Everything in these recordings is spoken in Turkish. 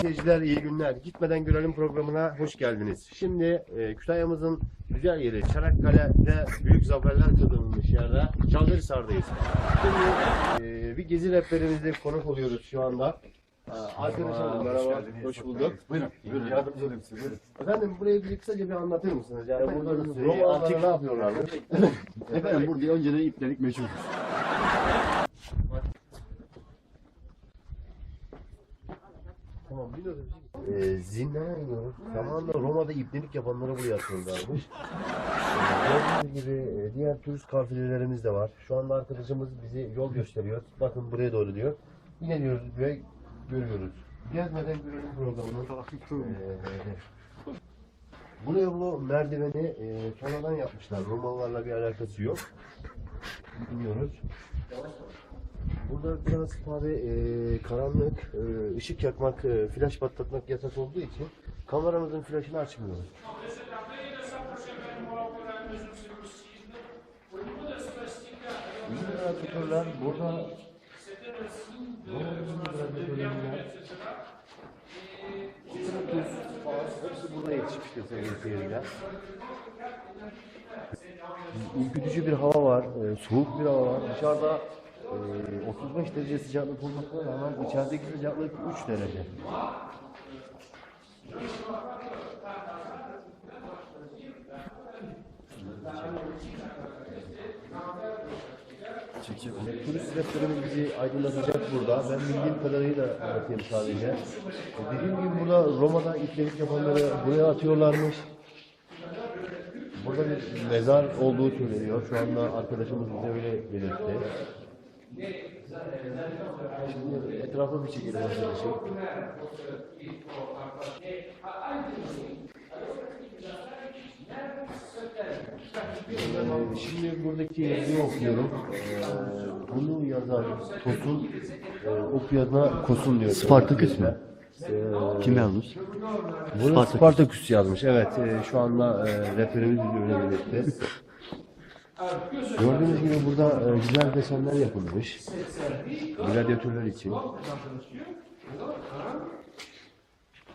Seyirciler iyi günler. Gitmeden görelim programına hoş geldiniz. Şimdi e, Kütahya'mızın güzel yeri Çanakkale'de büyük zaferler kazanılmış yerde Çaldırhisar'dayız. Şimdi e, bir gezi rehberimizde konuk oluyoruz şu anda. Arkadaşlar merhaba, hoş bulduk. Buyurun. Buyurun. Yardımcı olayım size. Buyurun. Efendim burayı bir kısaca bir anlatır mısınız? Yani burada Antik- Romalılar ne yapıyorlardı? Efendim burada önceden iplerik meşhur. Tamam biliyorum. Ee, zindana iniyoruz. Zamanında Roma'da ipnelik yapanları buraya atıyorlarmış. Gördüğünüz gibi e, diğer turist kafilelerimiz de var. Şu anda arkadaşımız bizi yol gösteriyor. Bakın buraya doğru diyor. Yine diyoruz ve görüyoruz. Gezmeden görelim programını. Ee, buraya bu merdiveni e, sonradan yapmışlar. Romalılarla bir alakası yok. Bilmiyoruz. Burada biraz tabi e, karanlık, e, ışık yakmak, e, flash patlatmak yasak olduğu için kameramızın flaşını açmıyoruz. İyi radyatörler burada Roma'nın radyatörlerinden tuz hepsi burada yetişmiştir sevgili. Ürkütücü bir hava var, e, soğuk bir hava var. Dışarıda e, 35 derece sıcaklık olmasına rağmen içerideki sıcaklık 3 derece. E, Turist rehberimiz bizi aydınlatacak burada. Ben bildiğim kadarıyla anlatayım sadece. Dediğim gibi burada Roma'da iplerik yapanları buraya atıyorlarmış. Burada bir mezar olduğu söyleniyor. Şu anda arkadaşımız bize öyle belirtti. Şimdi etrafa bir çekelim arkadaşım. Şimdi buradaki yazıyı okuyorum. Ee, bunu yazan Tosun, e, okuyana Kosun diyor. Spartaküs mü? Ee, Kim yazmış? bunu Spartaküs. Spartaküs yazmış. Evet, e, şu anda e, rehberimiz bize öyle belirtti. Gördüğünüz gibi burada e, güzel desenler yapılmış. Gladyatörler için.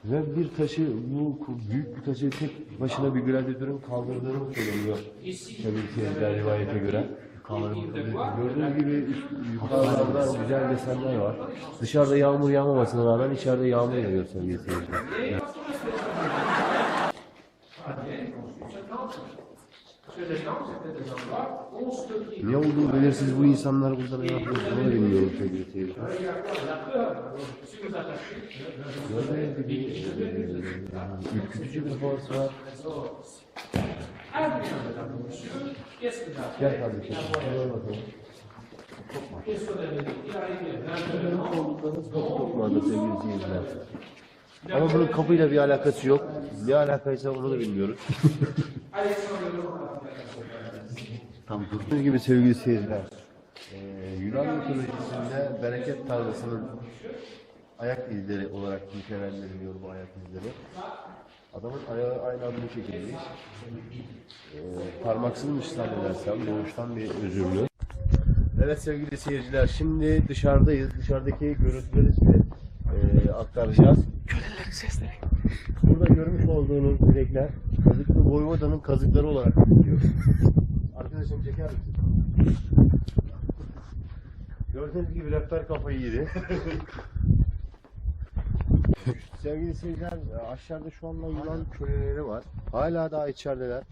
Ve bir taşı, bu büyük bir taşı tek başına bir gladyatörün kaldırdığını söyleniyor. Ki rivayete göre. Gördüğünüz gibi yukarılarda güzel desenler var. Dışarıda yağmur yağmamasına rağmen içeride yağmur yağıyor sevgili seyirciler. Ne olduğu belirsiz bu insanlar burada ne yapıyor da bilmiyorum sevgili seyirciler. Gördüğünüz gibi e, ürkütücü bir havası var. Gel kardeşim. Gel bakalım. Kapı toplardır sevgili seyirciler. Ama bunun kapıyla bir alakası yok. Ne alakaysa onu da bilmiyoruz. Tam. Gördüğünüz gibi sevgili seyirciler, eee Yunan mitolojisinde bereket tanrısının ayak izleri olarak nitelendiriliyor bu ayak izleri. Adamın ayağı aynı adı bu şekildeyiz. Eee parmaksızmış zannedersem doğuştan bir özürlü. Evet sevgili seyirciler şimdi dışarıdayız. Dışarıdaki görüntüleri size aktaracağız. Kölelerin sesleri. Burada görmüş olduğunuz direkler Kazıklı Voyvoda'nın kazıkları olarak biliniyor. Arkadaşım çeker misin? Gördüğünüz gibi rehber kafayı yedi. Sevgili seyirciler aşağıda şu anda Yunan köleleri var. Hala daha içerideler.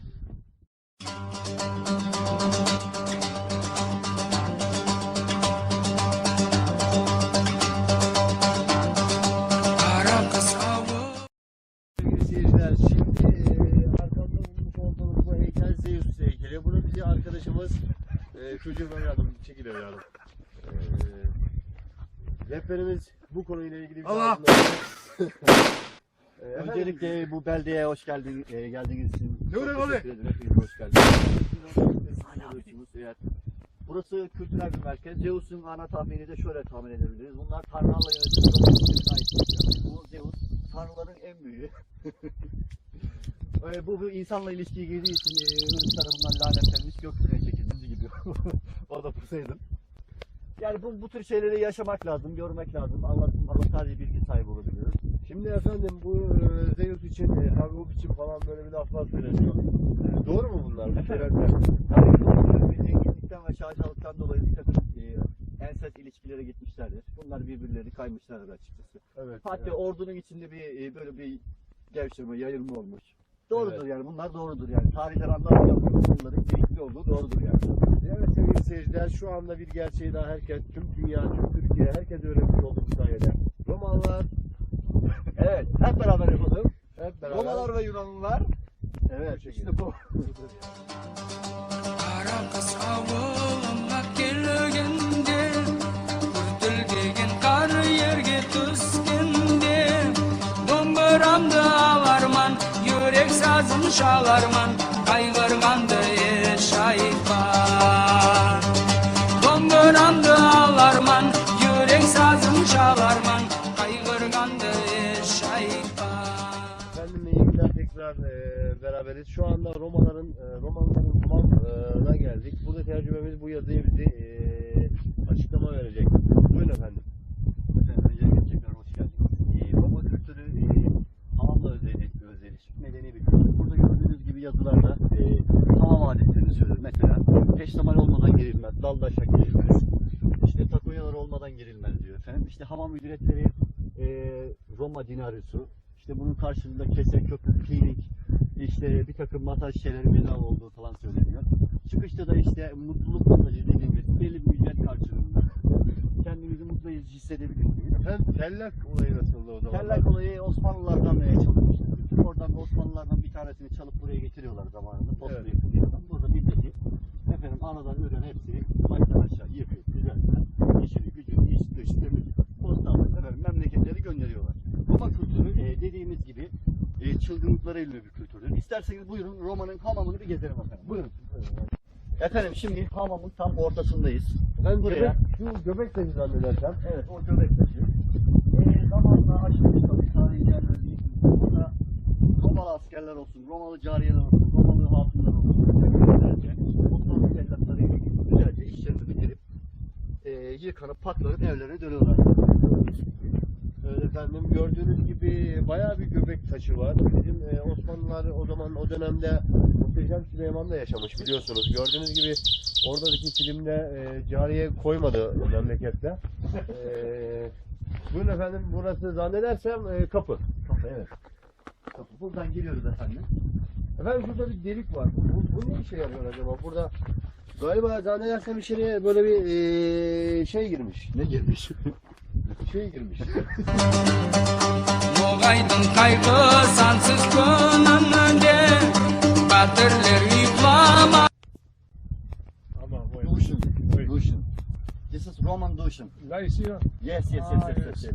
Seyirciler, şimdi e, arkamda bulmuş olduğunuz bu heykel Zeus heykeli. Bunu bize arkadaşımız e, çocuğum evladım, çekil evladım. E, rehberimiz bu konuyla ilgili bir Allah! e, Öncelikle bu beldeye hoş geldiniz. E, geldiniz. Ne oluyor abi? Hepiniz hoş geldiniz. Evet. Burası kültürel bir merkez. Zeus'un ana tahmini de şöyle tahmin edebiliriz. Bunlar tanrılarla yönetilmiş. Bu Zeus tanrıların en büyüğü. Ee, bu, bu insanla ilişkiye girdiği için e, Hırs tarafından lanetlenmiş gökyüzüne çekildiğini gidiyor. Orada Poseidon. Yani bu, bu tür şeyleri yaşamak lazım, görmek lazım. Allah, Allah sadece bilgi sahibi olabiliyoruz. Şimdi efendim bu e, Zeus için, e, Hagop için falan böyle bir laflar söyleniyor. E, doğru mu bunlar? Bu söylenler? Tabii ki zenginlikten ve şaşalıktan dolayı bir e, ensest ilişkilere gitmişlerdir. Bunlar birbirleri kaymışlardır açıkçası. Evet. Hatta evet. ordunun içinde bir e, böyle bir gevşeme, yayılma olmuş. Doğrudur Evet. yani bunlar doğrudur yani. Tarihler anlatıyor bunların gerekli olduğu doğrudur yani. Evet sevgili seyirciler şu anda bir gerçeği daha herkes, tüm dünya, tüm Türkiye, herkes öğrenmiş oldu bu sayede. Romalılar Evet hep beraber yapalım. hep beraber... Romalar ve Yunanlılar. Evet işte bu. Do'mbiramda alarman sazim shalarman Qayg'irganda shayban Efendim iyi günler tekrar e, beraberiz. Şu anda Romaların, e, Romalıların hamamına geldik. Burada tercümemiz bu yazıyı bize e, açıklama verecek. Buyurun. Efendim, öncelikle tekrar hoş geldiniz. Ee, Roma kültürü e, hamamla özdeş, özdeş, medeni bir kültür. Burada gördüğünüz gibi yazılarda e, hamam adetlerini söylüyor. Mesela peştemal olmadan girilmez, daldaşa girilmez. İşte takonyalar olmadan girilmez diyor efendim. İşte hamam ücretleri e, Roma dinarısı. İşte bunun karşılığında kese, köpük, klinik, işte bir takım masaj şeyleri bedava olduğu falan söyleniyor. Çıkışta da işte mutluluk masajı dediğimiz belli bir ücret karşılığında kendinizi mutlu hissedebilirsiniz. Efendim tellak olayı nasıldı o zaman? Tellak olayı Osmanlılardan e, çalınmıştır. Oradan Osmanlılardan bir tanesini çalıp buraya getiriyorlar zamanında. Posta Evet. yapılıyorlar. Burada milleti efendim anadan öğren hepsini baştan aşağı yıkıyor, düzenler. İşini, gücünü, iç, dış, temiz, posta alıp efendim memleketleri gönderiyorlar. Roma kültürü e, dediğimiz gibi e, çılgınlıklara ünlü bir kültürdür. İsterseniz buyurun Roma'nın hamamını bir gezelim efendim. Buyurun. Efendim şimdi hamamın tam ortasındayız. Efendim Buraya- göbek, şu göbek taşı zannedersem. Evet o göbek taşı. Ee, zamanla aşılmış tabii tarihi yerler değil. Burada Romalı askerler olsun, Romalı cariyeler olsun, Romalı hatunlar olsun. Güzelce Osmanlı cellatlarıyla güzelce işlerini bitirip e, yıkanıp paklanıp evlerine dönüyorlar. Evet efendim gördüğünüz gibi bayağı bir göbek taşı var. Bizim e, Osmanlılar o zaman o dönemde Muhteşem Süleyman'da yaşamış biliyorsunuz. Gördüğünüz gibi oradaki filmde e, cariye koymadı memlekette. E, buyurun efendim burası zannedersem e, kapı. Kapı evet. Kapı. Buradan giriyoruz efendim. Efendim şurada bir delik var. Bu, bu ne işe yarıyor acaba? Burada galiba zannedersem içeriye böyle bir e, şey girmiş. Ne girmiş? Şey girmiş. Moğaydın kaygı sansız Batırlar yuklama Tamam, ouais. Dushin. Oui. Dushin. This is Roman Yes, yes, yes, Ah, yes, yes, yes. yes.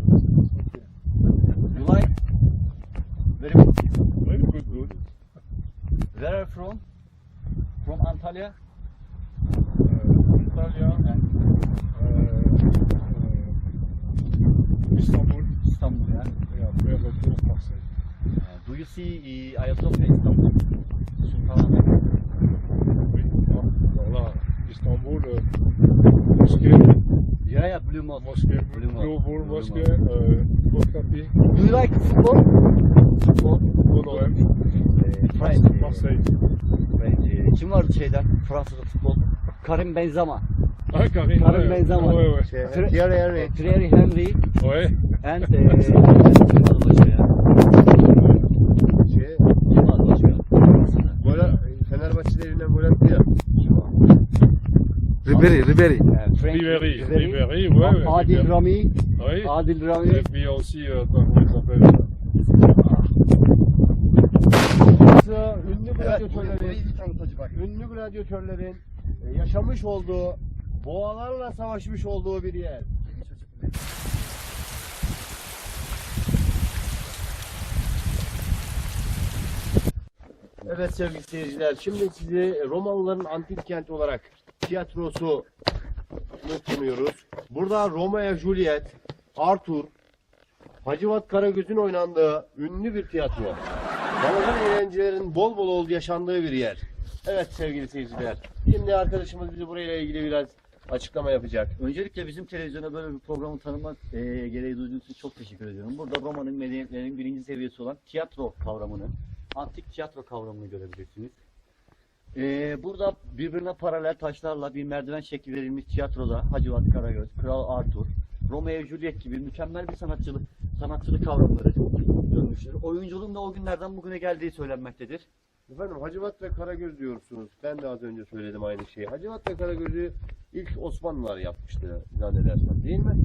You like? Very good. Oui, good, good. Where are you from? From Antalya? Euh, Italia, And euh, euh, Istanbul, Istanbul yani. et après retour Marseille. Uh, do you see uh, Ayasofya İstanbul? Sultanahmet. Oui. Alors là, Istanbul, euh, mosquée, Yeah, yeah, Blue Mosque. mosquée, Blue Mosque. Blue Bull Blue Bocapi, Do you like football? Football. OM, Uh, French. Marseille. French. Uh, Kim vardı şeyden? Fransa'da futbol. Karim Benzema. Ah, Karim, Karim ouais, Benzema. ouais, ouais. Thierry Henry. Thierry Henry Ouais. and uh, kim vardı başka ya? Şey, Kim vardı başka? Fransa'da. gol, Fenerbahçe'de elinden gol attı ya. Kim var? Ribéry, Ribéry. Uh, Frank Ribéry, Ribéry, ouais. Adil Ribéry. Rami. Oui. Adil Rami. Et puis aussi, euh, comment il s'appelle Burası ünlü gladyatörlerin, ünlü gladyatörlerin e, yaşamış olduğu, boğalarla savaşmış olduğu bir yer. Evet sevgili seyirciler, şimdi size Romalıların antik kenti olarak tiyatrosu sunuyoruz. Burada Romeo Juliet, Arthur, Hacivat Karagöz'ün oynandığı ünlü bir tiyatro. Ramazan eğlencelerin bol bol olduğu yaşandığı bir yer. Evet sevgili seyirciler. Şimdi arkadaşımız bizi burayla ilgili biraz açıklama yapacak. Öncelikle bizim televizyona böyle bir programı tanımak e, gereği duyduğunuz için çok teşekkür ediyorum. Burada Roma'nın medeniyetlerinin birinci seviyesi olan tiyatro kavramını, antik tiyatro kavramını görebilirsiniz. E, burada birbirine paralel taşlarla bir merdiven şekli verilmiş tiyatroda Hacivat Karagöz, Kral Arthur, Romeo ve Juliet gibi mükemmel bir sanatçılık sanatçılık kavramları görmüştür. Oyunculuğun da o günlerden bugüne geldiği söylenmektedir. Efendim Hacivat ve Karagöz diyorsunuz. Ben de az önce söyledim aynı şeyi. Hacivat ve Karagöz'ü ilk Osmanlılar yapmıştı zannedersem değil mi?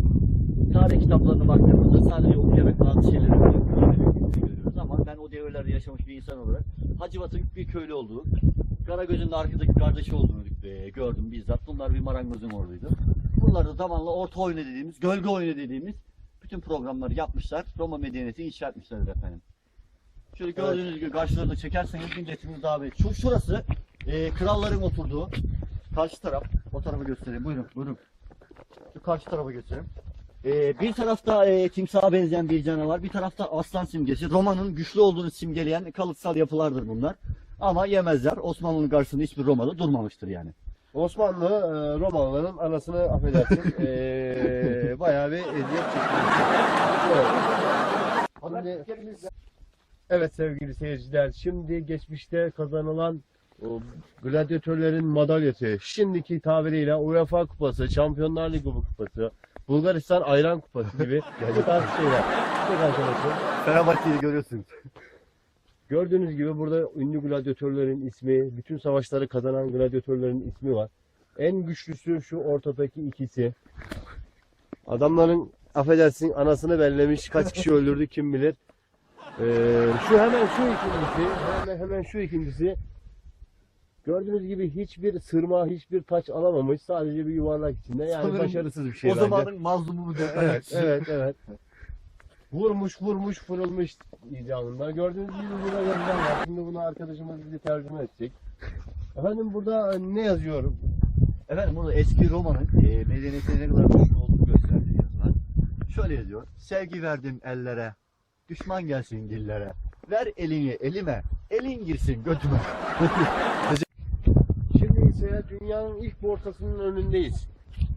tarih kitaplarına baktığımızda sadece okuyarak bazı şeyleri görüyoruz ama ben o devirlerde yaşamış bir insan olarak Hacivat'ın bir köylü olduğu, Karagöz'ün de arkadaki kardeşi olduğunu e, gördüm bizzat. Bunlar bir marangozun oğluydu. Bunlar da zamanla orta oyunu dediğimiz, gölge oyunu dediğimiz bütün programları yapmışlar. Roma medeniyeti inşa etmişler efendim. Şöyle gördüğünüz gibi karşılarında çekerseniz milletimiz daha bir. Şu şurası e, kralların oturduğu karşı taraf. O tarafı göstereyim. Buyurun, buyurun. Şu karşı tarafa göstereyim. Ee, bir tarafta e, timsaha benzeyen bir canavar, bir tarafta aslan simgesi. Roma'nın güçlü olduğunu simgeleyen kalıtsal yapılardır bunlar. Ama yemezler. Osmanlı'nın karşısında hiçbir Roma'da durmamıştır yani. Osmanlı e, Romalıların anasını affedersin e, bayağı bir eziyet çekti. Şimdi, evet sevgili seyirciler şimdi geçmişte kazanılan o gladyatörlerin madalyası şimdiki tabiriyle UEFA kupası, Şampiyonlar Ligi kupası, Bulgaristan ayran kupası gibi bu tarz şeyler. Çok arkadaşım. Fenerbahçe'yi görüyorsunuz. Gördüğünüz gibi burada ünlü gladyatörlerin ismi, bütün savaşları kazanan gladyatörlerin ismi var. En güçlüsü şu ortadaki ikisi. Adamların affedersin anasını bellemiş, kaç kişi öldürdü kim bilir. Ee, şu hemen şu ikincisi, hemen, hemen şu ikincisi. Gördüğünüz gibi hiçbir sırma, hiçbir taç alamamış. Sadece bir yuvarlak içinde. Yani Sanırım başarısız bir şey o bence. zamanın mazlumu bu Evet, evet, evet. Vurmuş, vurmuş, fırılmış icabında. Gördüğünüz gibi burada yazılar var. Şimdi bunu arkadaşımız bize tercüme edecek. Efendim burada e, ne yazıyor? Efendim burada eski Roma'nın e, medeniyetinin ne kadar güçlü olduğunu gösteren bir yazılar. Şöyle yazıyor. Sevgi verdim ellere, düşman gelsin dillere. Ver elini elime, elin girsin götüme. Şimdi ise dünyanın ilk borsasının önündeyiz.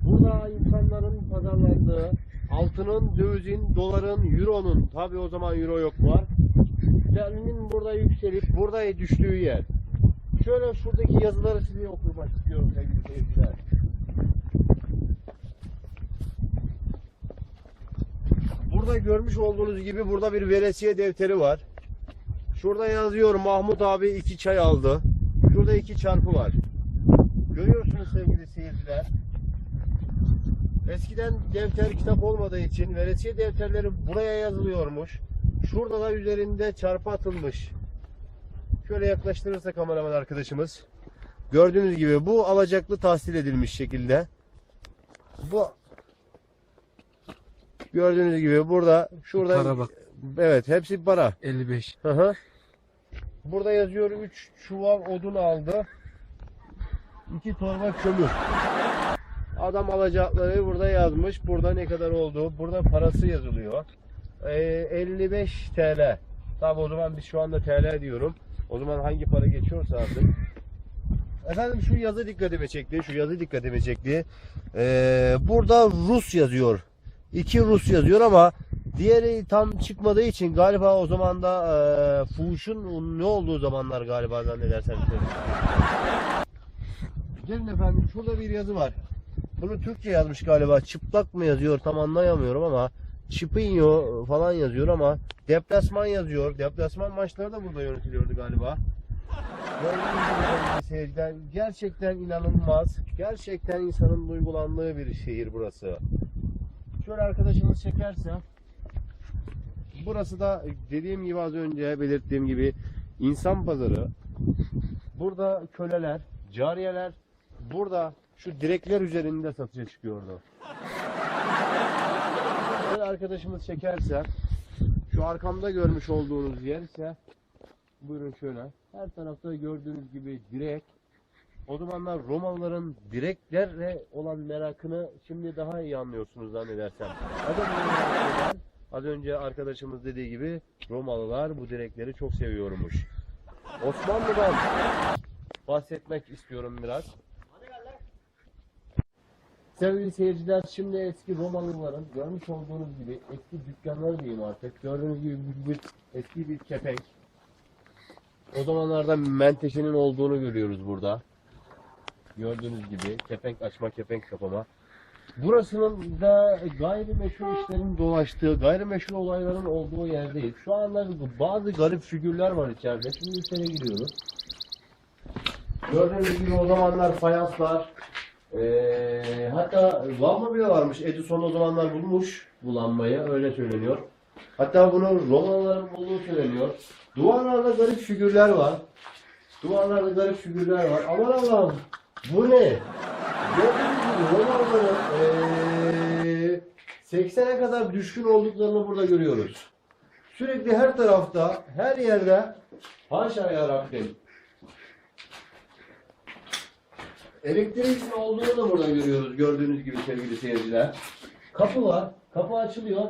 Burada insanların pazarlandığı, altının, dövizin, doların, euronun, tabi o zaman euro yok var. Sterlinin burada yükselip burada düştüğü yer. Şöyle şuradaki yazıları size okumak istiyorum sevgili seyirciler. Burada görmüş olduğunuz gibi burada bir veresiye defteri var. Şurada yazıyor Mahmut abi iki çay aldı. Şurada iki çarpı var. Görüyorsunuz sevgili seyirciler. Eskiden defter kitap olmadığı için veresiye defterleri buraya yazılıyormuş. Şurada da üzerinde çarpı atılmış. Şöyle yaklaştırırsa kameraman arkadaşımız. Gördüğünüz gibi bu alacaklı tahsil edilmiş şekilde. Bu Gördüğünüz gibi burada şurada Para bak. evet hepsi para. 55. Hı hı. Burada yazıyor 3 çuval odun aldı. 2 torba kömür. Adam alacakları burada yazmış. Burada ne kadar olduğu, burada parası yazılıyor. Ee, 55 TL. Tabi o zaman biz şu anda TL diyorum. O zaman hangi para geçiyorsa artık. Efendim şu yazı dikkatimi çekti. Şu yazı dikkatimi çekti. Ee, burada Rus yazıyor. İki Rus yazıyor ama diğeri tam çıkmadığı için galiba o zaman da e, fuhuşun ne olduğu zamanlar galiba zannedersem. Gelin efendim şurada bir yazı var. Bunu Türkçe yazmış galiba. Çıplak mı yazıyor tam anlayamıyorum ama Çipinyo falan yazıyor ama deplasman yazıyor. Deplasman maçları da burada yönetiliyordu galiba. Seyirciler, gerçekten inanılmaz. Gerçekten insanın duygulandığı bir şehir burası. Şöyle arkadaşımız çekerse burası da dediğim gibi az önce belirttiğim gibi insan pazarı. Burada köleler, cariyeler burada şu direkler üzerinde satışa çıkıyordu. Şöyle arkadaşımız çekerse şu arkamda görmüş olduğunuz yer ise buyurun şöyle her tarafta gördüğünüz gibi direk o zamanlar Romalıların direklerle olan merakını şimdi daha iyi anlıyorsunuz zannedersem. Az önce arkadaşımız dediği gibi Romalılar bu direkleri çok seviyormuş. Osmanlı'dan bahsetmek istiyorum biraz. Sevgili seyirciler şimdi eski Romalıların görmüş olduğunuz gibi eski dükkanları diyeyim artık. Gördüğünüz gibi bir, bir- eski bir kepenk. O zamanlarda menteşenin olduğunu görüyoruz burada. Gördüğünüz gibi kepenk açma, kepenk kapama. Burasının da gayrimeşru işlerin dolaştığı, gayrimeşru olayların olduğu yerdeyiz. Şu anda bazı garip figürler var içeride. Şimdi içeri giriyoruz. Gördüğünüz gibi o zamanlar fayanslar, ee, hatta lamba bile varmış. Edison o zamanlar bulmuş bu lambayı, öyle söyleniyor. Hatta bunu Romalıların bulduğu söyleniyor. Duvarlarda garip figürler var. Duvarlarda garip figürler var. Aman Allah'ım bu ne? Romalıların ee, 80'e kadar düşkün olduklarını burada görüyoruz. Sürekli her tarafta, her yerde haşa ya. Elektriğin olduğunu da burada görüyoruz gördüğünüz gibi sevgili seyirciler. Kapı var, kapı açılıyor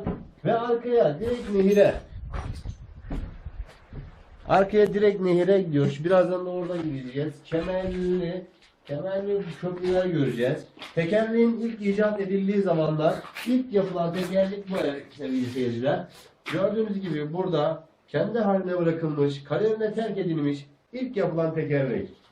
ve arkaya direkt nehire. Arkaya direkt nehire gidiyor. Birazdan da orada gideceğiz. Kemerli, kemerli köprüler göreceğiz. Tekerleğin ilk icat edildiği zamanlar ilk yapılan tekerlek bu sevgili seyirciler. Gördüğünüz gibi burada kendi haline bırakılmış, kaderine terk edilmiş ilk yapılan tekerlek.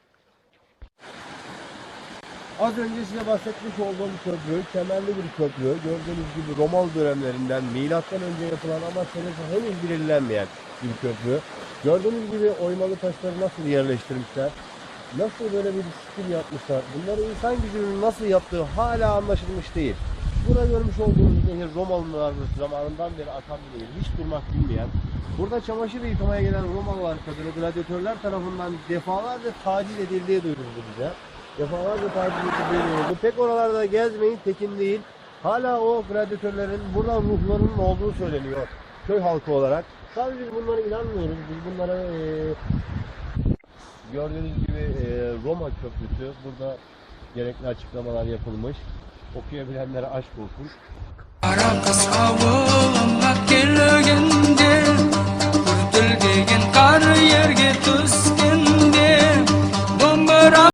Az önce size bahsetmiş olduğum köprü, kemerli bir köprü. Gördüğünüz gibi Romalı dönemlerinden milattan önce yapılan ama senesi henüz belirlenmeyen bir köprü. Gördüğünüz gibi oymalı taşları nasıl yerleştirmişler. Nasıl böyle bir stil yapmışlar. Bunları insan gücünün nasıl yaptığı hala anlaşılmış değil. Burada görmüş olduğunuz nehir Romalılar zamanından beri akan bir nehir. Hiç durmak bilmeyen. Burada çamaşır yıkamaya gelen Romalılar kadını gladyatörler tarafından defalarca taciz edildiği duyuruldu bize defalarca edildiğini oldu. Pek oralarda gezmeyin tekin değil. Hala o gladyatörlerin burada ruhlarının olduğu söyleniyor köy halkı olarak. Tabii biz bunlara inanmıyoruz. Biz bunlara eee, gördüğünüz gibi eee, Roma Köprüsü burada gerekli açıklamalar yapılmış. Okuyabilenlere aşk olsun.